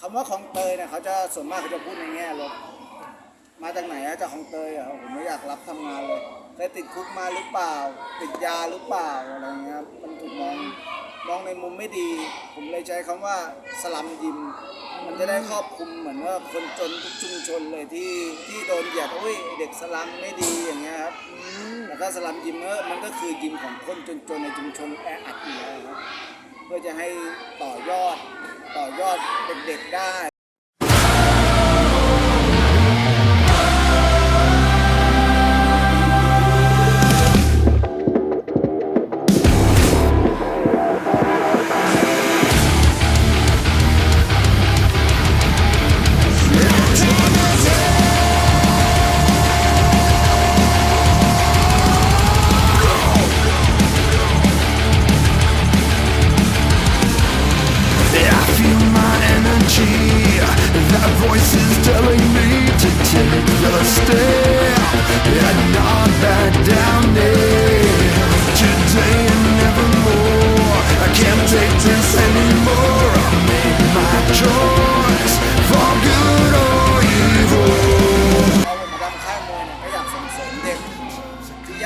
คำว่าของเตยเนี่ยเขาจะส่วนมากเขาจะพูดในแง่ลบมาจากไหนอะจากของเตยอะผมไม่อยากรับทำงานเลยเคยติดคุกมาหรือเปล่า ติดยาหรือเปล่าอะไรเงี้ยครับมันถูกมองมองในมุมไม่ดี ผมเลยใช้คำว่าสลัมยิม มันจะได้ครอบคลุมเหมือนว่าคนจนทุกชุมชนเลยที่ที่โดนเหยียดอุ้ยเด็กสลัมไม่ดีอย่างเงี้ยครับแล้วก็สลัมยิมเออมันก็คือยิมของคนจนๆในชุมชนแออัดอยู่แล้วครับเพื่อจะให้ต่อยอด ต่อยอดเด็กๆได้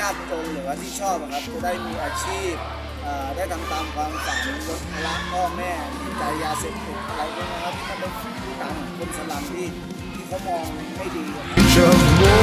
ยากจนหรือว่าที่ชอบอะครับจะได้มีอาชีพอ่อได้ทำตามความฝันลดภาระพ่อแม่ใจยาเสพติดอะไรพวกนี้ครับที่มันเป็นตามคนสลัมที่ที่เขามองไม่ดีอะ Just most